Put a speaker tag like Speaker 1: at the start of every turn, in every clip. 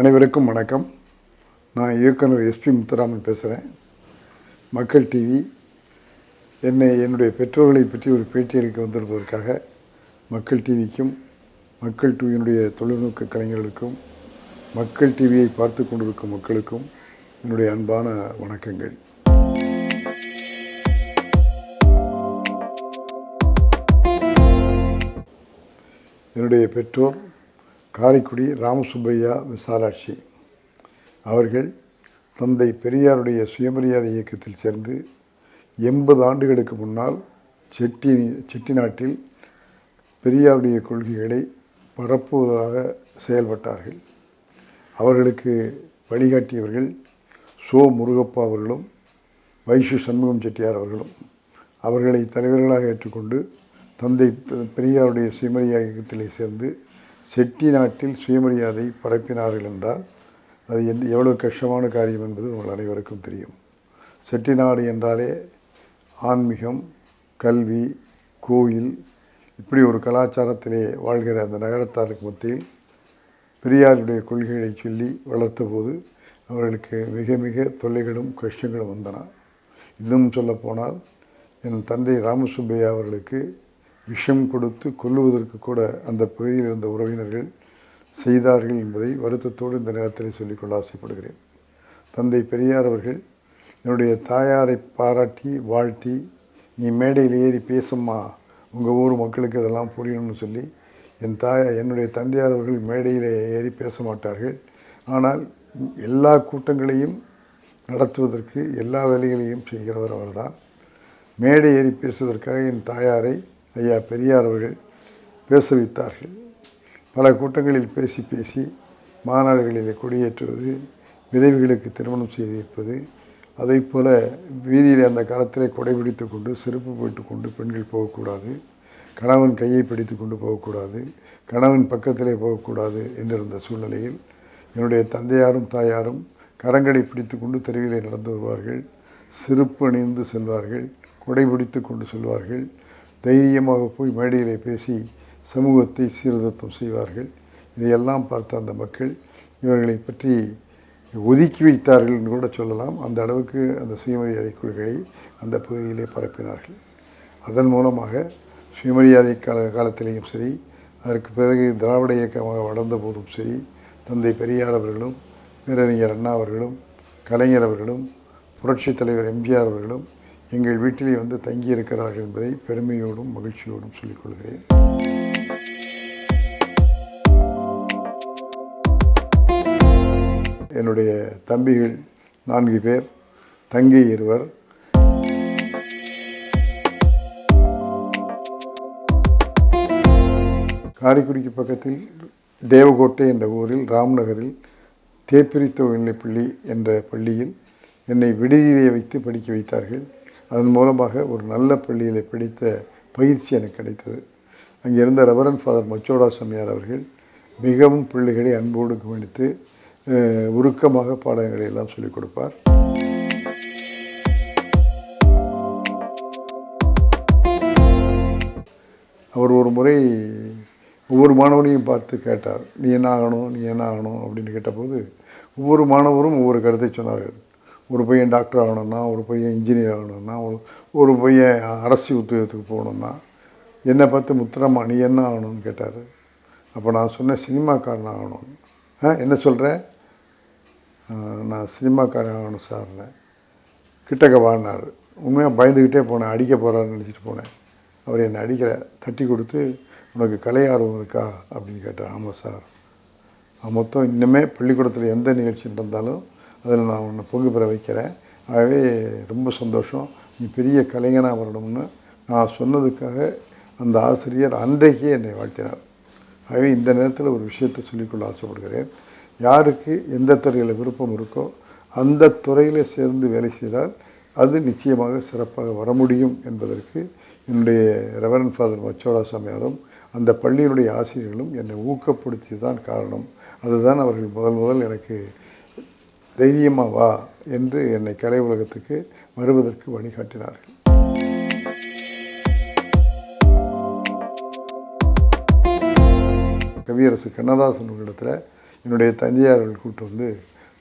Speaker 1: அனைவருக்கும் வணக்கம். நான் இயக்குனர் எஸ்பி முத்துராமன் பேசுகிறேன் மக்கள் டிவி என்னை என்னுடைய பெற்றோர்களை பற்றி ஒரு பேட்டி வந்திருப்பதற்காக மக்கள் டிவிக்கும் மக்கள் டிவியினுடைய தொழில்நுட்ப கலைஞர்களுக்கும் மக்கள் டிவியை பார்த்து கொண்டிருக்கும் மக்களுக்கும் என்னுடைய அன்பான வணக்கங்கள். என்னுடைய பெற்றோர் காரைக்குடி ராமசுப்பையா விசாலாட்சி அவர்கள் தந்தை பெரியாருடைய சுயமரியாதை இயக்கத்தில் சேர்ந்து எண்பது ஆண்டுகளுக்கு முன்னால் செட்டி செட்டிநாட்டில் பெரியாருடைய கொள்கைகளை பரப்புவதாக செயல்பட்டார்கள். அவர்களுக்கு வழிகாட்டியவர்கள் சோ முருகப்பா அவர்களும் வைஷு சண்முகம் செட்டியார் அவர்களும். அவர்களை தலைவர்களாக ஏற்றுக்கொண்டு தந்தை பெரியாருடைய சுயமரியாதை இயக்கத்திலே சேர்ந்து செட்டி நாட்டில் சுயமரியாதை பரப்பினார்கள் என்றால் அது எந்த எவ்வளவு கஷ்டமான காரியம் என்பது உங்கள் அனைவருக்கும் தெரியும். செட்டிநாடு என்றாலே ஆன்மீகம் கல்வி கோயில் இப்படி ஒரு கலாச்சாரத்திலே வாழ்கிற அந்த நகரத்தாருக்கு மத்தியில் பெரியாருடைய கொள்கைகளை சொல்லி வளர்த்தபோது அவர்களுக்கு மிக மிக தொல்லைகளும் கஷ்டங்களும் வந்தன. இன்னும் சொல்லப்போனால் என் தந்தை ராமசுப்பையா அவர்களுக்கு விஷம் கொடுத்து கொல்லுவதற்கு கூட அந்த பகுதியில் இருந்த உறவினர்கள் செய்தார்கள் என்பதை வருத்தத்தோடு இந்த நேரத்தில் சொல்லிக்கொள்ள ஆசைப்படுகிறேன். தந்தை பெரியார் அவர்கள் என்னுடைய தாயாரை பாராட்டி வாழ்த்தி நீ மேடையில் ஏறி பேசும்மா உங்கள் ஊர் மக்களுக்கு இதெல்லாம் புரியணும்னு சொல்லி என் தாயா என்னுடைய தந்தையார் அவர்கள் மேடையில் ஏறி பேச மாட்டார்கள். ஆனால் எல்லா கூட்டங்களையும் நடத்துவதற்கு எல்லா வேலைகளையும் செய்கிறவர் அவர்தான். மேடை ஏறி பேசுவதற்காக என் தாயாரை ஐயா பெரியார் அவர்கள் பேச வைத்தார்கள் பல கூட்டங்களில் பேசி பேசி மாநாடுகளில் கொடியேற்றுவது விதவிகளுக்கு திருமணம் செய்து வைப்பது அதை போல் வீதியில் அந்த காலத்திலே கொடைபிடித்து கொண்டு செருப்பு போட்டு கொண்டு பெண்கள் போகக்கூடாது கணவன் கையை பிடித்து கொண்டு போகக்கூடாது கணவன் பக்கத்திலே போகக்கூடாது என்றிருந்த சூழ்நிலையில் என்னுடைய தந்தையாரும் தாயாரும் கரங்களை பிடித்து கொண்டு தெருவிலே நடந்து வருவார்கள் செருப்பு அணிந்து செல்வார்கள் கொடை பிடித்து கொண்டு செல்வார்கள் தைரியமாக போய் மேடையிலே பேசி சமூகத்தை சீர்திருத்தம் செய்வார்கள். இதையெல்லாம் பார்த்த அந்த மக்கள் இவர்களை பற்றி ஒதுக்கி வைத்தார்கள் என்று கூட சொல்லலாம். அந்த அளவுக்கு அந்த சுயமரியாதை கொள்கையை அந்த பகுதியிலே பரப்பினார்கள். அதன் மூலமாக சுயமரியாதை கால காலத்திலேயும் சரி அதற்கு பிறகு திராவிட இயக்கமாக வளர்ந்த போதும் சரி தந்தை பெரியார் அவர்களும் பேரறிஞர் அண்ணா அவர்களும் கலைஞர் அவர்களும் புரட்சித் தலைவர் எம்ஜிஆர் அவர்களும் எங்கள் வீட்டிலே வந்து தங்கியிருக்கிறார்கள் என்பதை பெருமையோடும் மகிழ்ச்சியோடும் சொல்லிக்கொள்கிறேன் என்னுடைய தம்பிகள் நான்கு பேர் தங்கை இருவர். காரைக்குடிக்கு பக்கத்தில் தேவகோட்டை என்ற ஊரில் ராம்நகரில் தேப்பிரித்த பள்ளி என்ற பள்ளியில் என்னை விடுதியிலே வைத்து படிக்க வைத்தார்கள். அதன் மூலமாக ஒரு நல்ல பள்ளியில் படித்த பயிற்சி எனக்கு கிடைத்தது. அங்கே இருந்த ரெவரன் ஃபாதர் மச்சோடா சம்மியார் அவர்கள் மிகவும் பிள்ளைகளை அன்போடு கவனித்து உருக்கமாக பாடங்களை எல்லாம் சொல்லிக் கொடுப்பார். அவர் ஒரு முறை ஒவ்வொரு மாணவனையும் பார்த்து கேட்டார் நீ என்ன ஆகணும்? நீ என்ன ஆகணும்? அப்படின்னு கேட்டபோது ஒவ்வொரு மாணவரும் ஒவ்வொரு கருத்தை சொன்னார்கள். ஒரு பையன் டாக்டர் ஆகணும்னா ஒரு பையன் இன்ஜினியர் ஆகணும்னா ஒரு ஒரு பையன் அரசு உத்தியோகத்துக்கு போகணுன்னா என்னை பார்த்து முத்திரமா நீ என்ன ஆகணும்னு கேட்டார்? அப்போ நான் சொன்னேன் சினிமாக்காரன் ஆகணும். ஆ என்ன சொல்கிறேன் நான் சினிமாக்காரன் ஆகணும் சார்னேன் கிட்டக்க வாடினார் உண்மையாக பயந்துக்கிட்டே போனேன் அடிக்க போகிறாருன்னு நினச்சிட்டு போனேன். அவர் என்னை அடிக்கலை தட்டி கொடுத்து உனக்கு கலை ஆர்வம் இருக்கா? அப்படின்னு கேட்டார். ஆமாம் சார். மொத்தம் இன்னுமே பள்ளிக்கூடத்தில் எந்த நிகழ்ச்சி நடந்தாலும் அதில் நான் ஒன்று பொங்கு பெற வைக்கிறேன். ஆகவே ரொம்ப சந்தோஷம். நீ பெரிய கலைஞனாக வரணும்னு நான் சொன்னதுக்காக அந்த ஆசிரியர் அன்றைக்கே என்னை வாழ்த்தினார். ஆகவே இந்த நேரத்தில் ஒரு விஷயத்தை சொல்லிக்கொள்ள ஆசைப்படுகிறேன். யாருக்கு எந்த துறையில் விருப்பம் இருக்கோ அந்த துறையில் சேர்ந்து வேலை செய்தால் அது நிச்சயமாக சிறப்பாக வர முடியும் என்பதற்கு என்னுடைய ரெவரன் ஃபாதர் மச்சோடா சாமியாரும் அந்த பள்ளியினுடைய ஆசிரியர்களும் என்னை ஊக்கப்படுத்தியதான் காரணம். அதுதான் அவர்கள் முதல் முதல் எனக்கு தைரியமாக வா என்று என்னை கலை உலகத்துக்கு வருவதற்கு வழிகாட்டினார்கள். கவியரசு கண்ணதாசன் இடத்துல என்னுடைய தந்தையார்கள் கூட்டு வந்து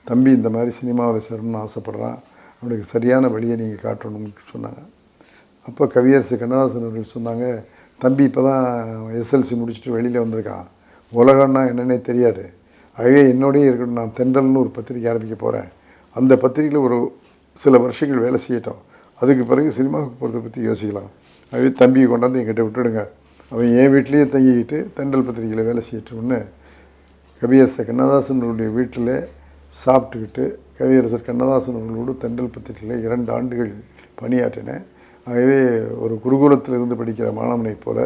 Speaker 1: தம்பி இந்த மாதிரி சினிமாவில் சேரணும்னு ஆசைப்பட்றான். அவனுக்கு சரியான வழியை நீங்கள் காட்டணும்னு சொன்னாங்க. அப்போ கவியரசு கண்ணதாசன் அவர்கள் சொன்னாங்க தம்பி இப்போ தான் எஸ்எல்சி முடிச்சுட்டு வெளியில் வந்திருக்கான். உலகம்னா என்னன்னே தெரியாது. ஆகவே என்னோடய இருக்கட்டும் நான் தென்றல்னு ஒரு பத்திரிக்கை ஆரம்பிக்க போகிறேன் அந்த பத்திரிக்கையில் ஒரு சில வருஷங்கள் வேலை செய்யட்டும். அதுக்கு பிறகு சினிமாவுக்கு போகிறத பற்றி யோசிக்கலாம். ஆகவே தம்பியை கொண்டாந்து என்கிட்ட விட்டுடுங்க. அவன் என் வீட்லேயே தங்கிக்கிட்டு தென்றல் பத்திரிக்கையில் வேலை செய்யட்டும்னு கவியரசர் கண்ணதாசனுடைய வீட்டில் சாப்பிட்டுக்கிட்டு கவியரசர் கண்ணதாசன் அவர்களோடு தென்றல் பத்திரிகையில் இரண்டு ஆண்டுகள் பணியாற்றினேன். ஆகவே ஒரு குருகுலத்தில் இருந்து படிக்கிற மாணவனைப் போல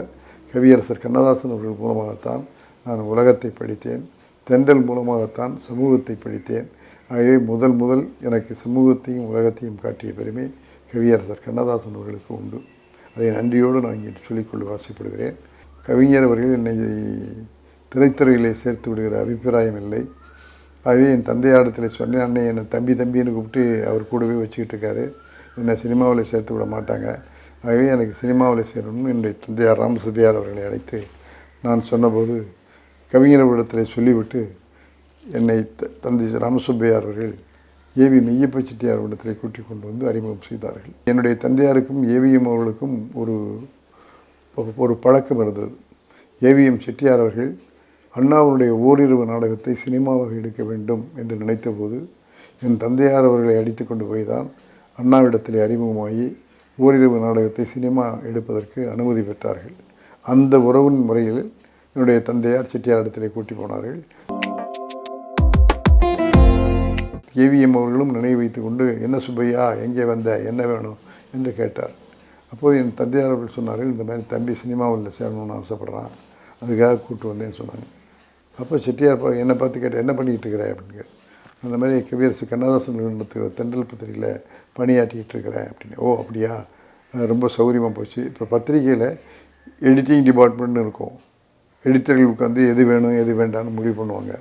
Speaker 1: கவியரசர் கண்ணதாசன் அவர்கள் மூலமாகத்தான் நான் உலகத்தை படித்தேன். தென்றல் மூலமாகத்தான் சமூகத்தை படித்தேன். ஆகவே முதல் முதல் எனக்கு சமூகத்தையும் உலகத்தையும் காட்டிய பெருமை கவியரசர் கண்ணதாசன் அவர்களுக்கு உண்டு. அதை நன்றியோடு நான் இங்கே சொல்லிக்கொள்ள ஆசைப்படுகிறேன். கவிஞர் அவர்கள் என்னை திரைத்துறையிலே சேர்த்து விடுகிற அபிப்பிராயம் இல்லை. ஆகவே என் தந்தையாடத்தில் சொன்னேன் அண்ணன் என்னை தம்பி தம்பின்னு கூப்பிட்டு அவர் கூடவே வச்சுக்கிட்டு இருக்காரு. என்னை சினிமாவில் சேர்த்து விட மாட்டாங்க. ஆகவே எனக்கு சினிமாவில் சேரணும்னு என்னுடைய தந்தையார் ராமசுபியார் அவர்களை அழைத்து நான் சொன்னபோது கவிஞர்களிடத்தில் சொல்லிவிட்டு என்னை த- தந்தை ராமசுப்பையார் அவர்கள் ஏவி மெய்யப்ப செட்டியார் இடத்திலே கூட்டிக் கொண்டு வந்து அறிமுகம் செய்தார்கள். என்னுடைய தந்தையாருக்கும் ஏவிஎம் அவர்களுக்கும் ஒரு ஒரு பழக்கம் இருந்தது. ஏவிஎம் செட்டியார் அவர்கள் அண்ணாவுடைய ஓரிரவு நாடகத்தை சினிமாவாக எடுக்க வேண்டும் என்று நினைத்தபோது என் தந்தையார் அவர்களை அடித்து கொண்டு போய் தான் அண்ணாவிடத்திலே அறிமுகமாகி ஓரிரவு நாடகத்தை சினிமா எடுப்பதற்கு அனுமதி பெற்றார்கள். அந்த உறவின் முறையில் என்னுடைய தந்தையார் செட்டியார் இடத்திலே கூட்டி போனார்கள். ஏவிஎம் அவர்களும் நினைவு வைத்து கொண்டு என்ன சுப்பையா எங்கே வந்த என்ன வேணும்? என்று கேட்டார். அப்போது என் தந்தையார் அவர்கள் சொன்னார்கள் இந்த மாதிரி தம்பி சினிமாவில் சேரணும்னு ஆசைப்பட்றான். அதுக்காக கூப்பிட்டு வந்தேன்னு சொன்னாங்க. அப்போ செட்டியார் பா என்னை பார்த்து கேட்டேன் என்ன பண்ணிக்கிட்டு இருக்கிறேன் அப்படின்னு அந்த மாதிரி கவியரசு கண்ணதாசன் நடத்துகிற தென்றல் பத்திரிகையில் பணியாற்றிக்கிட்டு இருக்கிறேன். அப்படின்னு. ஓ அப்படியா? ரொம்ப சௌகரியமாக போச்சு. இப்போ பத்திரிகையில் எடிட்டிங் டிபார்ட்மெண்ட்னு இருக்கும். எடிட்டர்கள் உட்காந்து எது வேணும் எது வேண்டாம்னு முடிவு பண்ணுவாங்க.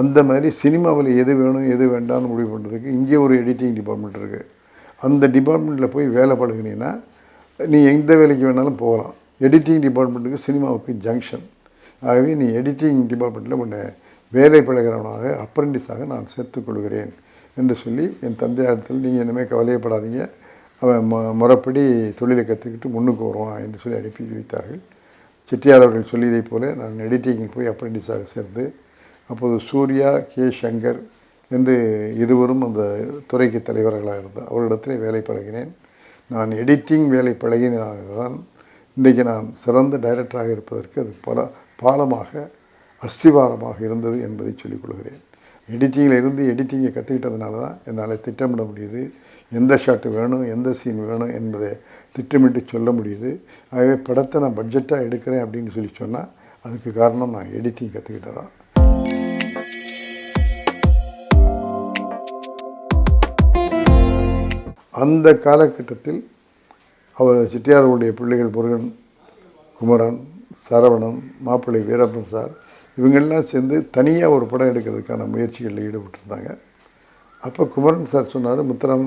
Speaker 1: அந்த மாதிரி சினிமாவில் எது வேணும் எது வேண்டாம்னு முடிவு பண்ணுறதுக்கு இங்கே ஒரு எடிட்டிங் டிபார்ட்மெண்ட் இருக்குது அந்த டிபார்ட்மெண்ட்டில் போய் வேலை பழகினீங்கன்னா நீ எந்த வேலைக்கு வேணாலும் போகலாம். எடிட்டிங் டிபார்ட்மெண்ட்டுக்கு சினிமாவுக்கு ஜங்ஷன் ஆகவே நீ எடிட்டிங் டிபார்ட்மெண்ட்டில் உன்னை வேலை பழகிறவனாக அப்ரெண்டிஸாக நான் சேர்த்துக்கொள்கிறேன் என்று சொல்லி என் தந்தையாரத்தில் நீங்கள் இனிமேல் கவலையப்படாதீங்க. அவன் ம முறைப்படி தொழிலை கற்றுக்கிட்டு முன்னுக்கு வருவான் என்று சொல்லி அனுப்பி வைத்தார்கள். செட்டியார் அவர்கள் சொல்லியதைப் போல நான் எடிட்டிங்கில் போய் அப்ரெண்டிஸாக சேர்ந்து அப்போது சூர்யா கே. சங்கர் என்று இருவரும் அந்த துறைக்கு தலைவர்களாக இருந்தார் அவர்களிடத்திலே வேலை பழகினேன். நான் எடிட்டிங் வேலை பழகினால்தான் இன்றைக்கு நான் சிறந்த டைரக்டராக இருப்பதற்கு அது பல பாலமாக அஸ்திவாரமாக இருந்தது என்பதை சொல்லிக் கொள்கிறேன். எடிட்டிங்கில் இருந்து எடிட்டிங்கை கற்றுக்கிட்டதுனால தான் என்னால் திட்டமிட முடியுது. எந்த ஷாட்டு வேணும் எந்த சீன் வேணும் என்பதை திட்டமிட்டு சொல்ல முடியுது. ஆகவே படத்தை நான் பட்ஜெட்டாக எடுக்கிறேன் அப்படின்னு சொல்லி சொன்னால் அதுக்கு காரணம் நான் எடிட்டிங் கற்றுக்கிட்டதான் அந்த காலகட்டத்தில் அவர் செட்டியார்களுடைய பிள்ளைகள் முருகன் குமரன் சரவணன் மாப்பிள்ளை வீரப்பன் சார் இவங்கெல்லாம் சேர்ந்து தனியாக ஒரு படம் எடுக்கிறதுக்கான முயற்சிகளில் ஈடுபட்டிருந்தாங்க. அப்போ குமரன் சார் சொன்னார் முத்தரம்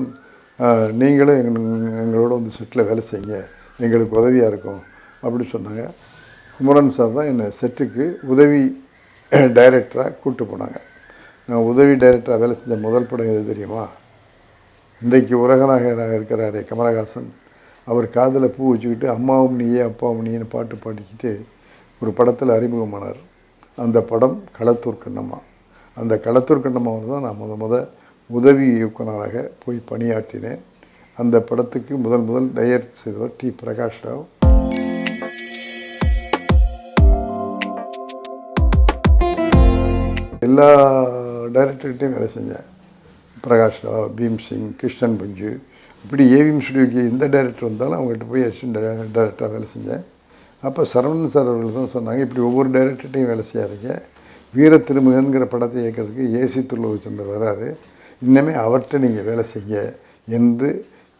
Speaker 1: நீங்களும் எங்க எங்களோட வந்து செட்டில் வேலை செய்யுங்க. எங்களுக்கு உதவியாக இருக்கும். அப்படின்னு சொன்னாங்க. குமரன் சார் தான் என்னை செட்டுக்கு உதவி டைரக்டராக கூப்பிட்டு போனாங்க. நான் உதவி டைரக்டராக வேலை செஞ்ச முதல் படம் எது தெரியுமா? இன்றைக்கு உலகநாயகராக இருக்கிறாரே கமலஹாசன். அவர் காதில் பூ வச்சுக்கிட்டு அம்மாவும் நீயே அப்பாவும் நீன்னு பாட்டு பாடிக்கிட்டு ஒரு படத்தில் அறிமுகமானார். அந்த படம் களத்தூர் கண்ணம்மா. அந்த களத்தூர் கண்ணம்மாவில் தான் நான் முத முத உதவி இயக்குனராக போய் பணியாற்றினேன். அந்த படத்துக்கு முதல் முதல் டைரக்ட் செய்தவர் டி. பிரகாஷ் ராவ். எல்லா டைரக்டர்கிட்டையும் வேலை செஞ்சேன். பிரகாஷ் ராவ் பீம் சிங் கிருஷ்ணன் பஞ்சு. இப்படி ஏவிஎம் ஸ்டுடியோக்கு எந்த டைரக்டர் வந்தாலும் அவங்ககிட்ட போய் அசிஸ்டன்ட் டைரக்டராக வேலை செஞ்சேன். அப்போ சரவணன் சார் அவர்கள் தான் சொன்னாங்க இப்படி ஒவ்வொரு டைரக்டர்கிட்டையும் வேலை செய்யாதீங்க. வீர திருமுகன்கிற படத்தை இயக்கிறதுக்கு ஏசி துள்ளவச்சந்தர் வராரு. இன்னமே அவர்கிட்ட நீங்கள் வேலை செய்ய என்று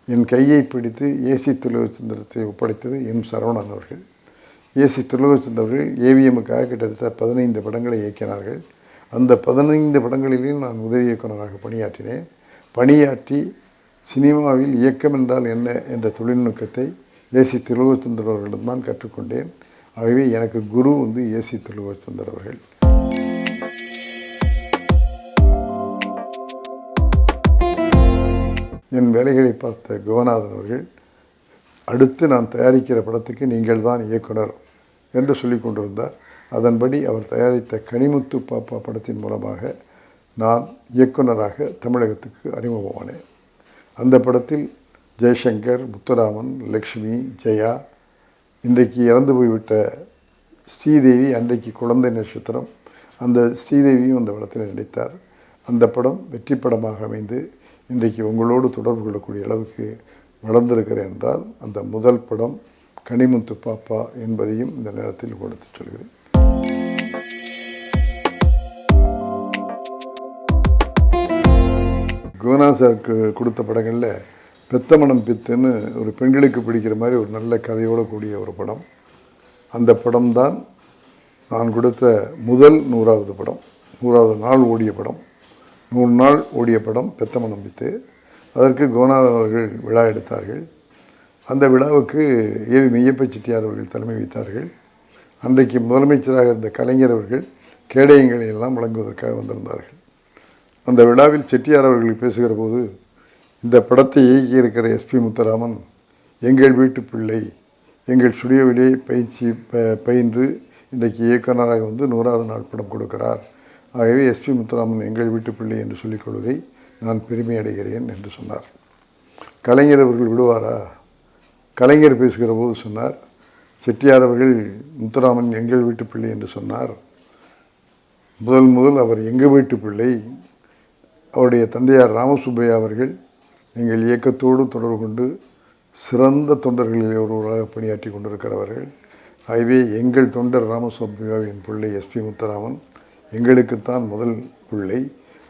Speaker 1: என் கையை பிடித்து ஏசி துள்ளவச்சந்திரத்தை ஒப்படைத்தது எம் சரவணன் அவர்கள். ஏசி துள்ளவச்சந்தவர்கள் ஏவிஎம்முக்காக கிட்டத்தட்ட பதினைந்து படங்களை இயக்கினார்கள். அந்த பதினைந்து படங்களிலும் நான் உதவி இயக்குனராக பணியாற்றினேன். பணியாற்றி சினிமாவில் இயக்கம் என்றால் என்ன என்ற தொழில்நுட்பத்தை ஏசி திருவச்சந்தர் அவர்களிடம்தான் கற்றுக்கொண்டேன். ஆகவே எனக்கு குரு வந்து ஏசி திருவச்சந்தர் அவர்கள். என் வேலைகளை பார்த்த குகநாதன் அவர்கள் அடுத்து நான் தயாரிக்கிற படத்துக்கு நீங்கள் தான் இயக்குனர் என்று சொல்லி கொண்டிருந்தார். அதன்படி அவர் தயாரித்த கனிமுத்து பாப்பா படத்தின் மூலமாக நான் இயக்குனராக தமிழகத்துக்கு அறிமுகமானேன். அந்த படத்தில் ஜெய்சங்கர் முத்துராமன் லக்ஷ்மி ஜெயா இன்றைக்கு இறந்து போய்விட்ட ஸ்ரீதேவி அன்றைக்கு குழந்தை நட்சத்திரம் அந்த ஸ்ரீதேவியும் அந்த படத்தில் நடித்தார். அந்த படம் வெற்றி படமாக அமைந்து இன்றைக்கு உங்களோடு தொடர்பு கொள்ளக்கூடிய அளவுக்கு வளர்ந்திருக்கிறேன் என்றால் அந்த முதல் படம் கனிமுத்து பாப்பா என்பதையும் இந்த நேரத்தில் கொடுத்து சொல்கிறேன். குணா சாருக்கு கொடுத்த படங்களில் பெத்தமனம் பித்துன்னு ஒரு பெண்களுக்கு பிடிக்கிற மாதிரி ஒரு நல்ல கதையோடு கூடிய ஒரு படம். அந்த படம்தான் நான் கொடுத்த முதல் நூறாவது படம். நூறாவது நாள் ஓடிய படம். நூறு நாள் ஓடிய படம் பெத்தம நம்பித்து அதற்கு கோநாதன் அவர்கள் விழா எடுத்தார்கள். அந்த விழாவுக்கு ஏவி மெய்யப்ப செட்டியார் அவர்கள் தலைமை வைத்தார்கள். அன்றைக்கு முதலமைச்சராக இருந்த கலைஞர் அவர்கள் கேடயங்களை எல்லாம் வழங்குவதற்காக வந்திருந்தார்கள். அந்த விழாவில் செட்டியார் அவர்கள் பேசுகிற போது இந்த படத்தை இயக்கியிருக்கிற எஸ்பி முத்துராமன் எங்கள் வீட்டு பிள்ளை எங்கள் ஸ்டுடியோவிலே பயிற்சி ப பயின்று இன்றைக்கு இயக்குனராக வந்து நூறாவது நாள் படம் கொடுக்கிறார். ஆகவே எஸ்பி முத்துராமன் எங்கள் வீட்டு பிள்ளை என்று சொல்லிக்கொள்வதை நான் பெருமை அடைகிறேன் என்று சொன்னார். கலைஞர் அவர்கள் விடுவாரா? கலைஞர் பேசுகிற போது சொன்னார் செட்டியார் அவர்கள் முத்துராமன் எங்கள் வீட்டு பிள்ளை என்று சொன்னார். முதல் முதல் அவர் எங்கள் வீட்டு பிள்ளை. அவருடைய தந்தையார் ராமசுப்பையா அவர்கள் எங்கள் இயக்கத்தோடு தொடர்பு கொண்டு சிறந்த தொண்டர்களில் ஒருவராக பணியாற்றி கொண்டிருக்கிறவர்கள். ஆகவே எங்கள் தொண்டர் ராமசுப்பையாவின் பிள்ளை எஸ்பி முத்துராமன். எங்களுக்குத்தான் முதல் பிள்ளை.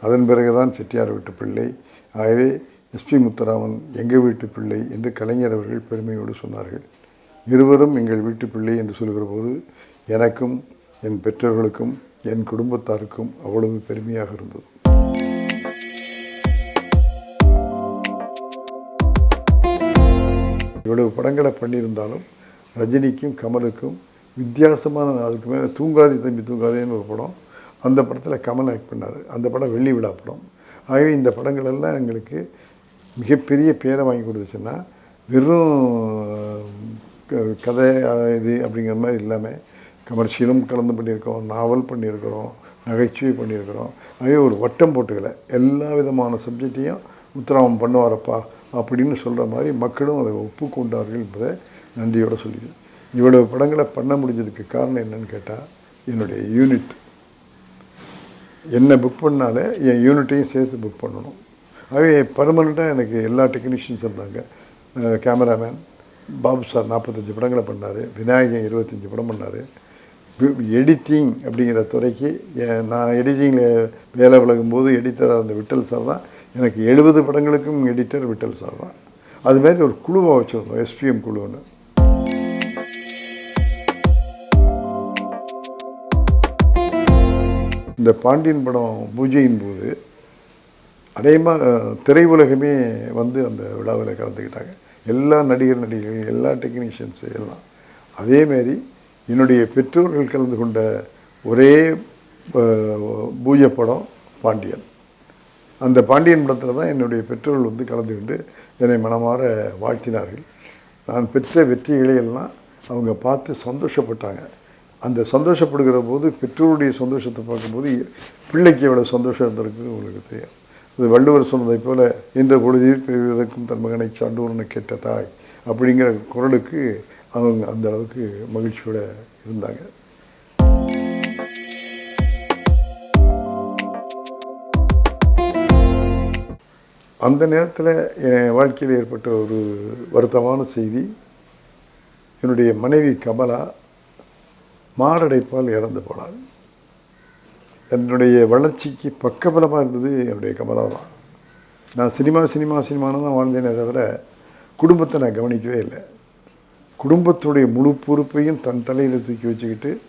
Speaker 1: அதன் பிறகுதான் செட்டியார் வீட்டு பிள்ளை. ஆகவே எஸ்பி முத்துராமன் எங்கள் வீட்டு பிள்ளை என்று கலைஞர் அவர்கள் பெருமையோடு சொன்னார்கள். இருவரும் எங்கள் வீட்டு பிள்ளை என்று சொல்கிற போது எனக்கும் என் பெற்றோர்களுக்கும் என் குடும்பத்தாருக்கும் அவ்வளவு பெருமையாக இருந்தது. இவ்வளவு படங்களை பண்ணியிருந்தாலும் ரஜினிக்கும் கமலுக்கும் வித்தியாசமான அதுக்கு மேலே தூங்காதி தம்பி தூங்காதேன்னு ஒரு படம் அந்த படத்தில் கமல் ஆக்ட் பண்ணார். அந்த படம் வெள்ளி விழா படம். ஆகவே இந்த படங்கள் எல்லாம் எங்களுக்கு மிகப்பெரிய பேரை வாங்கி கொடுத்துச்சுன்னா வெறும் க- கதை இது அப்படிங்கிற மாதிரி இல்லாமல் கமர்ஷியலும் கலந்து பண்ணியிருக்கோம் நாவல் பண்ணியிருக்கிறோம் நகைச்சுவை பண்ணியிருக்கிறோம். ஆகவே ஒரு வட்டம் போட்டுக்கலை. எல்லா விதமான சப்ஜெக்டையும் உத்தரவாதம் பண்ணுவாரப்பா அப்படின்னு சொல்கிற மாதிரி மக்களும் அதை ஒப்புக்கொண்டார்கள் என்பதை நன்றியோடு சொல்லிக்கிறேன். இவ்வளவு படங்களை பண்ண முடிஞ்சதுக்கு காரணம் என்னன்னு கேட்டால் என்னுடைய யூனிட் என்னை புக் பண்ணாலே என் யூனிட்டையும் சேர்த்து புக் பண்ணணும். அவே பர்மனெண்ட்டாக எனக்கு எல்லா டெக்னீஷியன்ஸ் இருந்தாங்க. கேமராமேன் பாபு சார் நாற்பத்தஞ்சு படங்களை பண்ணார். விநாயகன் இருபத்தஞ்சி படம் பண்ணார். எடிட்டிங் அப்படிங்கிற துறைக்கு நான் எடிட்டிங்கில் வேலை விலகும்போது எடிட்டராக இருந்த விட்டல் சார் தான். எனக்கு எழுபது படங்களுக்கும் எடிட்டர் விட்டல் சார் தான். அதுமாரி ஒரு குழுவாக வச்சுருந்தோம் எஸ்பிஎம் குழுன்னு. இந்த பாண்டியன் படம் பூஜையின் போது அநேகமாக திரையுலகமே வந்து அந்த விழாவில் கலந்துக்கிட்டாங்க. எல்லா நடிகர் நடிகர்கள் எல்லா டெக்னீஷியன்ஸு எல்லாம். அதேமாரி என்னுடைய பெற்றோர்கள் கலந்து கொண்ட ஒரே பூஜை படம் பாண்டியன். அந்த பாண்டியன் படத்தில் தான் என்னுடைய பெற்றோர்கள் வந்து கலந்துக்கிட்டு என்னை மனமாற வாழ்த்தினார்கள். நான் பெற்ற வெற்றிகளை எல்லாம் அவங்க பார்த்து சந்தோஷப்பட்டாங்க. அந்த சந்தோஷப்படுகிற போது பெற்றோருடைய சந்தோஷத்தை பார்க்கும்போது பிள்ளைக்கு எவ்வளோ சந்தோஷம் இருந்திருக்கு உங்களுக்கு தெரியும். இது வள்ளுவர் சொன்னதைப் போல என்ற பொழுதில் பிரிவதற்கும் தன் மகனை சான்றோர்னு கேட்ட தாய் அப்படிங்கிற குரலுக்கு அவங்க அந்த அளவுக்கு மகிழ்ச்சியோட இருந்தாங்க. அந்த நேரத்தில் என் வாழ்க்கையில் ஏற்பட்ட ஒரு வருத்தமான செய்தி. என்னுடைய மனைவி கமலா மாரடைப்பால் இறந்து போனாள். என்னுடைய வளர்ச்சிக்கு பக்கபலமாக இருந்தது என்னுடைய கமலா தான். நான் சினிமா சினிமா சினிமானு தான் வாழ்ந்தேனே தவிர குடும்பத்தை நான் கவனிக்கவே இல்லை. குடும்பத்துடைய முழு பொறுப்பையும் தன் தலையில் தூக்கி வச்சுக்கிட்டு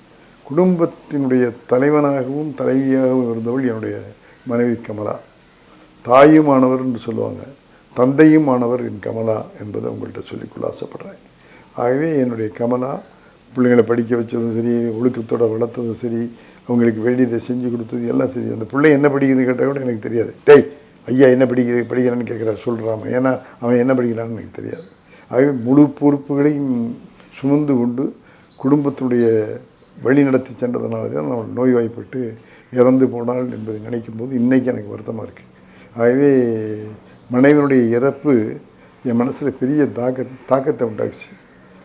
Speaker 1: குடும்பத்தினுடைய தலைவனாகவும் தலைவியாகவும் இருந்தவள் என்னுடைய மனைவி கமலா. தாயுமானவர் என்று சொல்லுவாங்க. தந்தையுமானவர் என் கமலா என்பதை உங்கள்கிட்ட சொல்லிக்கொள்ள ஆசைப்படுறேன். ஆகவே என்னுடைய கமலா பிள்ளைங்களை படிக்க வச்சதும் சரி ஒழுக்கத்தோட வளர்த்ததும் சரி அவங்களுக்கு வேண்டியதை செஞ்சு கொடுத்தது எல்லாம் சரி. அந்த பிள்ளை என்ன படிக்குதுன்னு கேட்டால் கூட எனக்கு தெரியாது. டேய் ஐயா என்ன படிக்கிற படிக்கிறான்னு கேட்குறாரு சொல்கிறாம ஏன்னா அவன் என்ன படிக்கிறான்னு எனக்கு தெரியாது. ஆகவே முழு பொறுப்புகளையும் சுமந்து கொண்டு குடும்பத்துடைய வழி நடத்தி சென்றதுனால தான் நான் நோய்வாய்ப்பட்டு இறந்து போனாள் என்பதை நினைக்கும் போது இன்றைக்கி எனக்கு வருத்தமாக இருக்குது ஆகவே மனைவியினுடைய இறப்பு என் மனசில் பெரிய தாக்க தாக்கத்தை உண்டாக்குச்சு.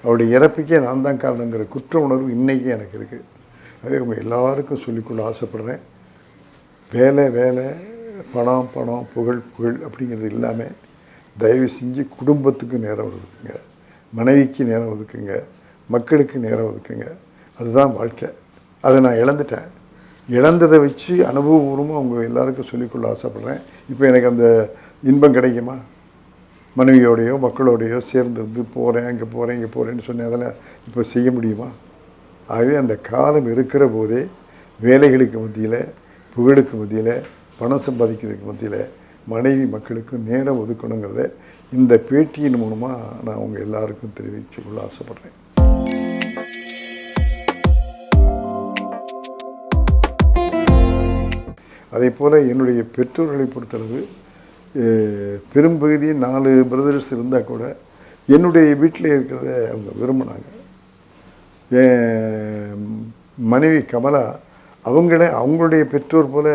Speaker 1: அவருடைய இறப்புக்கே நான் தான் காரணங்கிற குற்ற உணர்வு இன்றைக்கி எனக்கு இருக்குது அதே உங்கள் எல்லாருக்கும் சொல்லிக்கொள்ள ஆசைப்பட்றேன். வேலை வேலை பணம் பணம் புகழ் புகழ் அப்படிங்கிறது இல்லாமல் தயவு செஞ்சு குடும்பத்துக்கு நேரம் ஒதுக்குங்க. மனைவிக்கு நேரம் ஒதுக்குங்க. மக்களுக்கு நேரம் ஒதுக்குங்க. அதுதான் வாழ்க்கை. அதை நான் இழந்துட்டேன். இழந்ததை வச்சு அனுபவபூர்வமாக அவங்க எல்லாருக்கும் சொல்லிக்கொள்ள ஆசைப்பட்றேன். இப்போ எனக்கு அந்த இன்பம் கிடைக்குமா? மனைவியோடையோ மக்களோடையோ சேர்ந்திருந்து போகிறேன் இங்கே போகிறேன் இங்கே போகிறேன்னு சொன்னேன் அதெல்லாம் இப்போ செய்ய முடியுமா? ஆகவே அந்த காலம் இருக்கிற போதே வேலைகளுக்கு மத்தியில் புகழுக்கு மத்தியில் பணம் சம்பாதிக்கிறதுக்கு மத்தியில் மனைவி மக்களுக்கு நேரம் ஒதுக்கணுங்கிறத இந்த பேட்டியின் மூலமாக நான் உங்கள் எல்லாருக்கும் தெரிவித்துக் கொள்ள ஆசைப்பட்றேன். அதே போல் என்னுடைய பெற்றோர்களை பொறுத்தளவு அஹ், நாலு பிரதர்ஸ் இருந்தால் கூட என்னுடைய வீட்டில் இருக்கிறத அவங்க விரும்பினாங்க. என் மனைவி கமலா அவங்கள அவங்களுடைய பெற்றோர் போல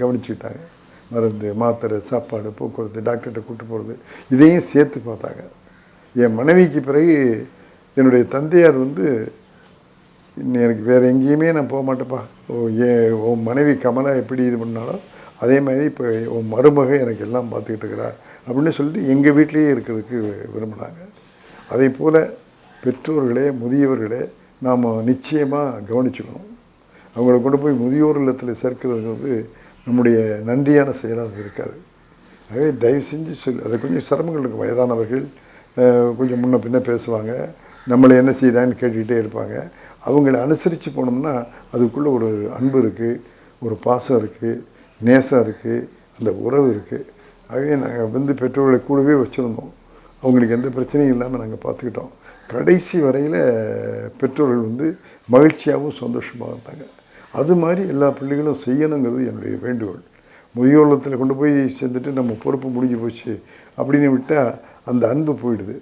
Speaker 1: கவனிச்சுக்கிட்டாங்க. மருந்து மாத்திரை சாப்பாடு போக்குவரத்து டாக்டர்கிட்ட கூட்டு போகிறது இதையும் சேர்த்து பார்த்தாங்க. என் மனைவிக்கு பிறகு என்னுடைய தந்தையார் வந்து எனக்கு வேறு எங்கேயுமே நான் போக மாட்டேப்பா. ஓ ஏன் உன் மனைவி கமலா எப்படி இது பண்ணாலும் அதே மாதிரி இப்போ உன் மருமக எனக்கு எல்லாம் பார்த்துக்கிட்டு இருக்கிறா அப்படின்னு சொல்லிட்டு எங்கள் வீட்டிலேயே இருக்கிறதுக்கு விரும்பினாங்க. அதே போல் பெற்றோர்களே முதியவர்களே நாம் நிச்சயமாக கவனிச்சுக்கணும். அவங்கள கொண்டு போய் முதியோர் இல்லத்தில் சேர்க்கிறது நம்முடைய நன்றியான செயலாக இருக்காது. ஆகவே தயவு செஞ்சு சொல் அது கொஞ்சம் சிரமங்கள் இருக்கும் வயதானவர்கள் கொஞ்சம் முன்ன பின்ன பேசுவாங்க. நம்மளை என்ன செய்கிறான்னு கேட்டுக்கிட்டே இருப்பாங்க. அவங்கள அனுசரித்து போனோம்னா அதுக்குள்ளே ஒரு அன்பு இருக்குது ஒரு பாசம் இருக்குது நேசம் இருக்குது அந்த உறவு இருக்குது ஆகவே நாங்கள் வந்து பெற்றோர்களை கூடவே வச்சுருந்தோம். அவங்களுக்கு எந்த பிரச்சனையும் இல்லாமல் நாங்கள் பார்த்துக்கிட்டோம் கடைசி வரையில் பெற்றோர்கள் வந்து மகிழ்ச்சியாகவும் சந்தோஷமாக இருந்தாங்க. அது மாதிரி எல்லா பிள்ளைகளும் செய்யணுங்கிறது என்னுடைய வேண்டுகோள். முதியோர்லத்தில் கொண்டு போய் சேர்ந்துட்டு நம்ம பொறுப்பு முடிஞ்சு போச்சு அப்படின்னு விட்டால் அந்த அன்பு போயிடுது.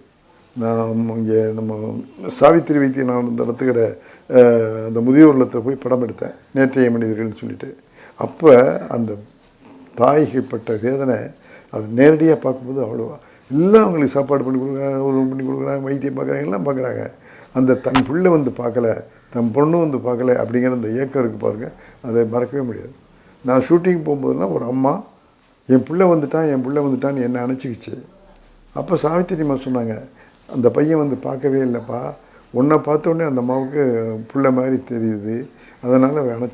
Speaker 1: நான் இங்கே நம்ம சாவித்திரி வைத்திய நான் நடத்துகிற அந்த முதியோர்லத்தில் போய் படம் எடுத்தேன். நேற்றைய மனிதர்கள்னு சொல்லிட்டு. அப்போ அந்த தாய்கைப்பட்ட வேதனை அது நேரடியாக பார்க்கும்போது அவ்வளோவா. எல்லாம் அவங்களுக்கு சாப்பாடு பண்ணி கொடுக்குறாங்க ஒரு பண்ணி கொடுக்குறாங்க வைத்தியம் பார்க்குறாங்க எல்லாம் பார்க்குறாங்க. அந்த தன் பிள்ளை வந்து பார்க்கல தன் பொண்ணு வந்து பார்க்கல அப்படிங்கிற அந்த ஏக்கம் இருக்குது பாருங்கள் அதை மறக்கவே முடியாது. நான் ஷூட்டிங் போகும்போதுலாம் ஒரு அம்மா என் பிள்ளை வந்துட்டான் என் பிள்ளை வந்துட்டான்னு என்னை அணைச்சிக்கிச்சு. அப்போ சாவித்திரிமா சொன்னாங்க அந்த பையன் வந்து பார்க்கவே இல்லைப்பா. உன்னை பார்த்தோன்னே அந்த அம்மாவுக்கு பிள்ளை மாதிரி தெரியுது. அதனால் அவள்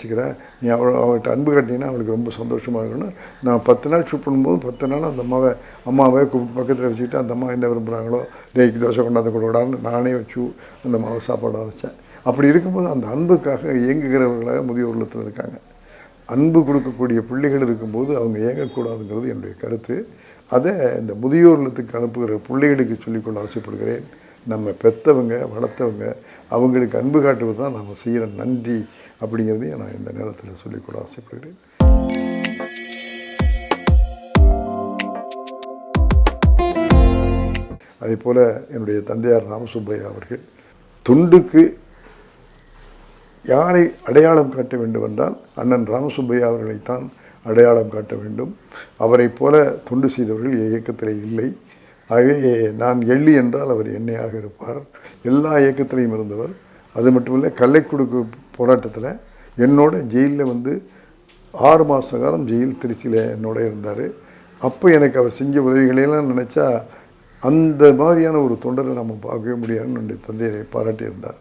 Speaker 1: நீ அவள் அவள்கிட்ட அன்பு கட்டினா அவளுக்கு ரொம்ப சந்தோஷமாக இருக்கணும் நான் பத்து நாள் ஷூட் பண்ணும்போது பத்து நாள் அந்த அம்மாவை அம்மாவை கூப்பிட்டு பக்கத்தில் வச்சுக்கிட்டு அந்த அம்மா என்ன விரும்புகிறாங்களோ டேய்க்கு தோசை கொண்டாந்து கொடுடான்னு நானே வச்சு அந்த அம்மாவை சாப்பாடு வச்சேன். அப்படி இருக்கும்போது அந்த அன்புக்காக இயங்குகிறவர்களாக முதியோர் உள்ளத்தில் இருக்காங்க. அன்பு கொடுக்கக்கூடிய பிள்ளைகள் இருக்கும்போது அவங்க இயங்கக்கூடாதுங்கிறது என்னுடைய கருத்து. அதை இந்த முதியோர் இல்லத்துக்கு அனுப்புகிற பிள்ளைகளுக்கு சொல்லிக்கொள்ள ஆசைப்படுகிறேன். நம்ம பெற்றவங்க வளர்த்தவங்க அவங்களுக்கு அன்பு காட்டுவது தான் நாம் செய்கிற நன்றி அப்படிங்கிறதையும் நான் இந்த நேரத்தில் சொல்லிக்கூட ஆசைப்படுகிறேன். அதே போல் என்னுடைய தந்தையார் ராமசுப்பையா அவர்கள் தொண்டுக்கு யாரை அடையாளம் காட்ட வேண்டும் என்றால் அண்ணன் ராமசுப்பையா அவர்களைத்தான் அடையாளம் காட்ட வேண்டும். அவரைப் போல தொண்டு செய்தவர்கள் இயக்கத்திலே இல்லை. ஆகவே நான் எள்ளி என்றால் அவர் எண்ணெயாக இருப்பார். எல்லா இயக்கத்திலையும் இருந்தவர். அது மட்டுமில்லை கள்ளைக்குடுக்கு போராட்டத்தில் என்னோட ஜெயிலில் வந்து ஆறு மாத காலம் ஜெயில் திருச்சியில் என்னோட இருந்தார். அப்போ எனக்கு அவர் செஞ்ச உதவிகளையெல்லாம் நினச்சா அந்த மாதிரியான ஒரு தொண்டரை நம்ம பார்க்கவே முடியாதுன்னு என்னுடைய தந்தையை பாராட்டியிருந்தார்.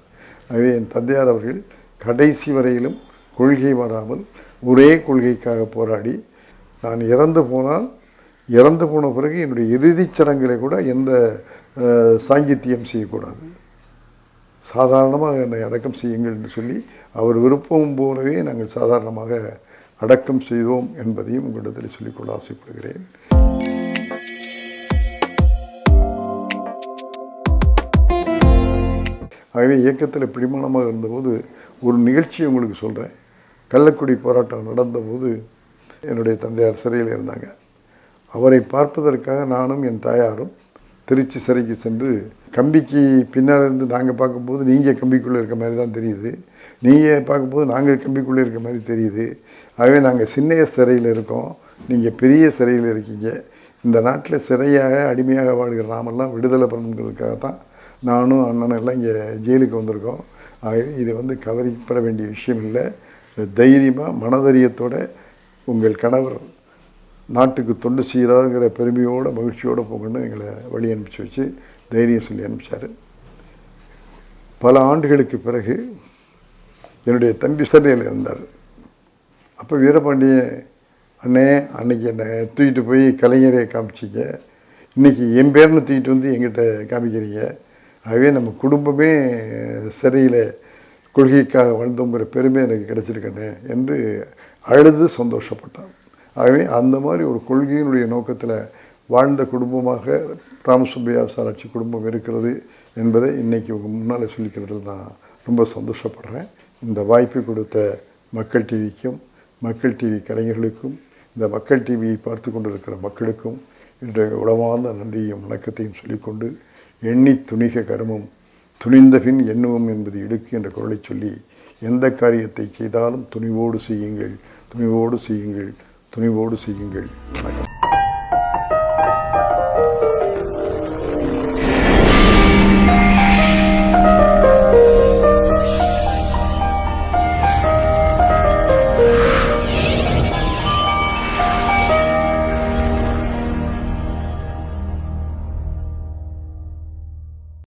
Speaker 1: ஆகவே என் தந்தையார் அவர்கள் கடைசி வரையிலும் கொள்கை வராமல் ஒரே கொள்கைக்காக போராடி நான் இறந்து போனால் இறந்து போன பிறகு என்னுடைய இறுதிச் சடங்குகளை கூட எந்த சாங்கித்தியம் செய்யக்கூடாது. சாதாரணமாக என்னை அடக்கம் செய்யுங்கள் என்று சொல்லி அவர் விருப்பம் போலவே நாங்கள் சாதாரணமாக அடக்கம் செய்தோம் என்பதையும் உங்களிடத்தில் சொல்லிக்கொள்ள ஆசைப்படுகிறேன். ஆகவே இயக்கத்தில் பிடிமானமாக இருந்தபோது ஒரு நிகழ்ச்சியை உங்களுக்கு சொல்கிறேன் கள்ளக்குடி போராட்டம் நடந்தபோது என்னுடைய தந்தையார் சிறையில் இருந்தாங்க. அவரை பார்ப்பதற்காக நானும் என் தாயாரும் திருச்சி சிறைக்கு சென்று கம்பிக்கு பின்னால் இருந்து நாங்கள் பார்க்கும்போது நீங்கள் கம்பிக்குள்ளே இருக்க மாதிரி தான் தெரியுது. நீங்கள் பார்க்கும்போது நாங்கள் கம்பிக்குள்ளே இருக்க மாதிரி தெரியுது. ஆகவே நாங்கள் சின்ன சிறையில் இருக்கோம். நீங்கள் பெரிய சிறையில் இருக்கீங்க. இந்த நாட்டில் சிறையாக அடிமையாக வாழ்கிற நாமெல்லாம் விடுதலை பண்ணணுங்கிறதுக்காக தான் நானும் அண்ணனும் எல்லாம் இங்கே ஜெயிலுக்கு வந்திருக்கோம். ஆகவே இது வந்து கவரிப்பட வேண்டிய விஷயம் இல்லை. தைரியமாக மனதரியத்தோடு உங்கள் கணவர் நாட்டுக்கு தொண்டு செய்கிறாருங்கிற பெருமையோடு மகிழ்ச்சியோடு போகணும்னு எங்களை வழி அனுப்பிச்சு வச்சு தைரியம் சொல்லி அனுப்பிச்சார். பல ஆண்டுகளுக்கு பிறகு என்னுடைய தம்பி சிறையில் இருந்தார். அப்போ வீரபாண்டியன் அண்ணே அன்னைக்கு என்னை தூக்கிட்டு போய் கலைஞரை காமிச்சிங்க. இன்றைக்கி என் பேர்னு தூக்கிட்டு வந்து எங்கிட்ட காமிக்கிறீங்க. ஆகவே நம்ம குடும்பமே சிறையில் கொள்கைக்காக வாழ்ந்தோங்கிற பெருமை எனக்கு கிடைச்சிருக்கண்ணே என்று அழுது சந்தோஷப்பட்டான். ஆகவே அந்த மாதிரி ஒரு கொள்கையினுடைய நோக்கத்தில் வாழ்ந்த குடும்பமாக ராமசுப்பையா சாராட்சி குடும்பம் இருக்கிறது என்பதை இன்றைக்கி உங்கள் முன்னால் சொல்லிக்கிறதுல நான் ரொம்ப சந்தோஷப்படுறேன். இந்த வாய்ப்பு கொடுத்த மக்கள் டிவிக்கும் மக்கள் டிவி கலைஞர்களுக்கும் இந்த மக்கள் டிவியை பார்த்து கொண்டிருக்கிற மக்களுக்கும் இன்றைய உளமார்ந்த நன்றியும் வணக்கத்தையும் சொல்லிக்கொண்டு எண்ணி துணிக கருமம் துணிந்த பின் எண்ணுவோம் என்பது இடுக்கு என்ற குரலை சொல்லி எந்த காரியத்தை செய்தாலும் துணிவோடு செய்யுங்கள் துணிவோடு செய்யுங்கள். துணிவோடு செய்யுங்கள். வணக்கம்